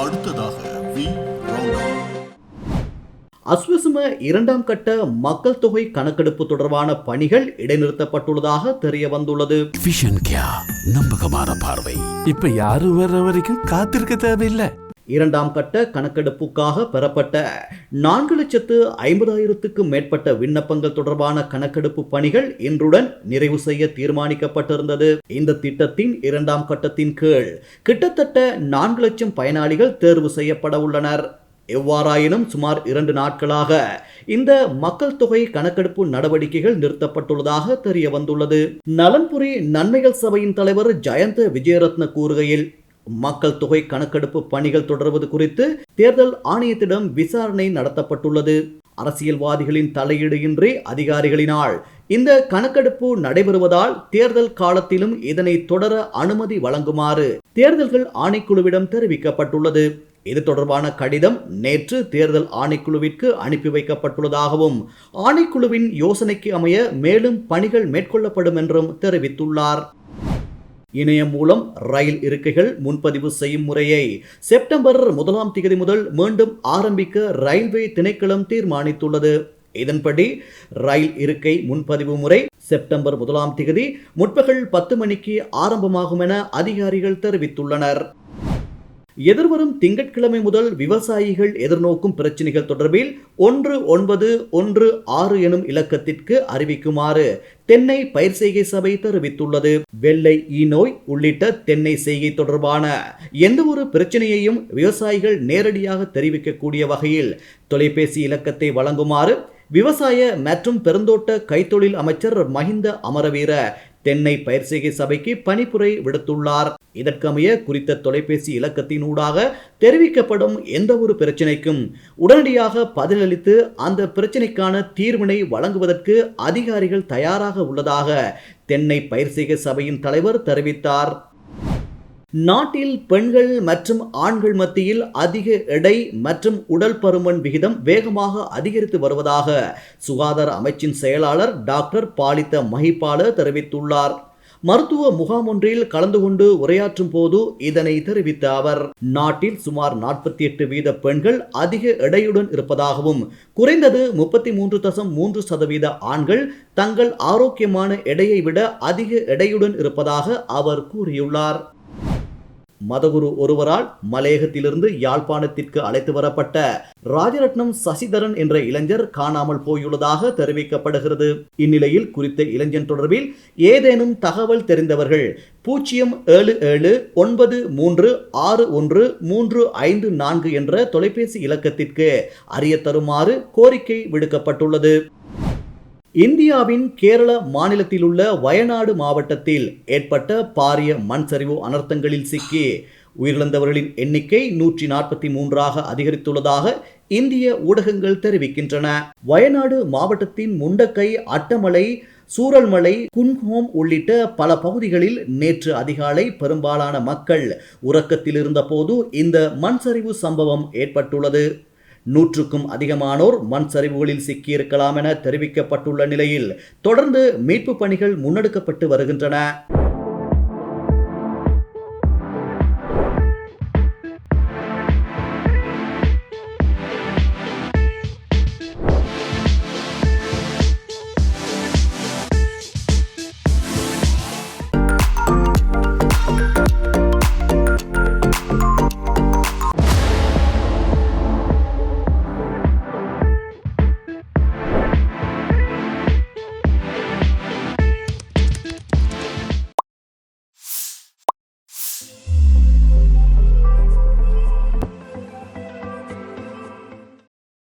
அடுத்ததாக வி. அஸ்வசும இரண்டாம் கட்ட மக்கள் தொகை கணக்கெடுப்பு தொடர்பான பணிகள் இடைநிறுத்தப்பட்டுள்ளதாக தெரிய வந்துள்ளது. நம்பகமான பார்வை. இப்ப யாரும் வர்ற வரைக்கும் காத்திருக்க தேவையில்லை. இரண்டாம் கட்ட கணக்கெடுப்புக்காக பெறப்பட்ட நான்கு லட்சத்து ஐம்பதாயிரத்துக்கும் மேற்பட்ட விண்ணப்பங்கள் தொடர்பான கணக்கெடுப்பு பணிகள் இன்றுடன் நிறைவு செய்ய தீர்மானிக்கப்பட்டிருந்தது. இந்த திட்டத்தின் இரண்டாம் கட்டத்தின் கீழ் கிட்டத்தட்ட நான்கு லட்சம் பயனாளிகள் தேர்வு செய்யப்பட உள்ளனர். எவ்வாறாயினும் சுமார் இரண்டு நாட்களாக இந்த மக்கள் தொகை கணக்கெடுப்பு நடவடிக்கைகள் நிறுத்தப்பட்டுள்ளதாக தெரிய வந்துள்ளது. நலன்புரி நன்மைகள் சபையின் தலைவர் ஜெயந்த விஜயரத்ன கூறுகையில் மக்கள் தொகை கணக்கெடுப்பு பணிகள் தொடர்வது குறித்து தேர்தல் ஆணையத்திடம் விசாரணை நடத்தப்பட்டுள்ளது. அரசியல்வாதிகளின் தலையீடின்றி அதிகாரிகளினால். இந்த கணக்கெடுப்பு நடைபெறுவதால் தேர்தல் காலத்திலும் இதனை தொடர அனுமதி வழங்குமாறு தேர்தல்கள் ஆணைக்குழுவிடம் தெரிவிக்கப்பட்டுள்ளது. இது தொடர்பான கடிதம் நேற்று தேர்தல் ஆணைக்குழுவிற்கு அனுப்பி வைக்கப்பட்டுள்ளதாகவும் ஆணைக்குழுவின் யோசனைக்கு அமைய மேலும் பணிகள் மேற்கொள்ளப்படும் என்றும் தெரிவித்துள்ளார். இணையம் மூலம் ரயில் இருக்கைகள் முன்பதிவு செய்யும் முறையை செப்டம்பர் முதலாம் தேதி முதல் மீண்டும் ஆரம்பிக்க ரயில்வே திணைக்களம் தீர்மானித்துள்ளது. இதன்படி ரயில் இருக்கை முன்பதிவு முறை செப்டம்பர் முதலாம் தேதி முற்பகல் பத்து மணிக்கு ஆரம்பமாகும் என அதிகாரிகள் தெரிவித்துள்ளனர். எதிர்வரும் திங்கட்கிழமை முதல் விவசாயிகள் எதிர்நோக்கும் பிரச்சினைகள் தொடர்பில் ஒன்று ஒன்பது ஒன்று ஆறு எனும் இலக்கத்திற்கு அறிவிக்குமாறு தென்னை பயிர் செய்கை சபை தெரிவித்துள்ளது. வெள்ளை ஈ நோய் உள்ளிட்ட தென்னை செய்கை தொடர்பான எந்த ஒரு பிரச்சனையையும் விவசாயிகள் நேரடியாக தெரிவிக்கக்கூடிய வகையில் தொலைபேசி இலக்கத்தை வழங்குமாறு விவசாய மற்றும் பெருந்தோட்ட கைத்தொழில் அமைச்சர் மஹிந்த அமரவீர தென்னை பயிர் செய்கை சபைக்கு பணிப்புரை விடுத்துள்ளார். இதற்கமைய குறித்த தொலைபேசி இலக்கத்தினூடாக தெரிவிக்கப்படும் எந்த ஒரு பிரச்சினைக்கும் உடனடியாக பதிலளித்து அந்த பிரச்சினைக்கான தீர்வினை வழங்குவதற்கு அதிகாரிகள் தயாராக உள்ளதாக தென்னை பயிர் செய்கை சபையின் தலைவர் தெரிவித்தார். நாட்டில் பெண்கள் மற்றும் ஆண்கள் மத்தியில் அதிக எடை மற்றும் உடல் பருமன் விகிதம் வேகமாக அதிகரித்து வருவதாக சுகாதார அமைச்சின் செயலாளர் டாக்டர் பாலித்த மஹிபால தெரிவித்துள்ளார். மருத்துவ முகாம் ஒன்றில் கலந்து கொண்டு உரையாற்றும் போது இதனை தெரிவித்த அவர் நாட்டில் சுமார் நாற்பத்தி எட்டு வீத பெண்கள் அதிக எடையுடன் இருப்பதாகவும் குறைந்தது முப்பத்தி மூன்று தசம் மூன்று சதவீத ஆண்கள் தங்கள் ஆரோக்கியமான எடையை விட அதிக எடையுடன் இருப்பதாக அவர் கூறியுள்ளார். மதகுரு ஒருவரால் மலையகத்திலிருந்து யாழ்ப்பாணத்திற்கு அழைத்து வரப்பட்ட ராஜரட்னம் சசிதரன் என்ற இளைஞர் காணாமல் போயுள்ளதாக தெரிவிக்கப்படுகிறது. இந்நிலையில் குறித்த இளைஞன் தொடர்பில் ஏதேனும் தகவல் தெரிந்தவர்கள் பூஜ்ஜியம் ஏழு ஏழு ஒன்பது மூன்று ஆறு ஒன்று மூன்று ஐந்து நான்கு என்ற தொலைபேசி இலக்கத்திற்கு அறிய தருமாறு கோரிக்கை விடுக்கப்பட்டுள்ளது. இந்தியாவின் கேரள மாநிலத்தில் உள்ள வயநாடு மாவட்டத்தில் ஏற்பட்ட பாரிய மண் சரிவு அனர்த்தங்களில் சிக்கி உயிரிழந்தவர்களின் எண்ணிக்கை நூற்றி நாற்பத்தி மூன்றாக அதிகரித்துள்ளதாக இந்திய ஊடகங்கள் தெரிவிக்கின்றன. வயநாடு மாவட்டத்தின் முண்டக்கை அட்டமலை சூரல்மலை குன்ஹோம் உள்ளிட்ட பல பகுதிகளில் நேற்று அதிகாலை பெரும்பாலான மக்கள் உறக்கத்தில் இருந்தபோது இந்த மண் சரிவு சம்பவம் ஏற்பட்டுள்ளது. நூற்றுக்கும் அதிகமானோர் மண் சரிவுகளில் சிக்கியிருக்கலாம் என தெரிவிக்கப்பட்டுள்ள நிலையில் தொடர்ந்து மீட்பு பணிகள் முன்னெடுக்கப்பட்டு வருகின்றன.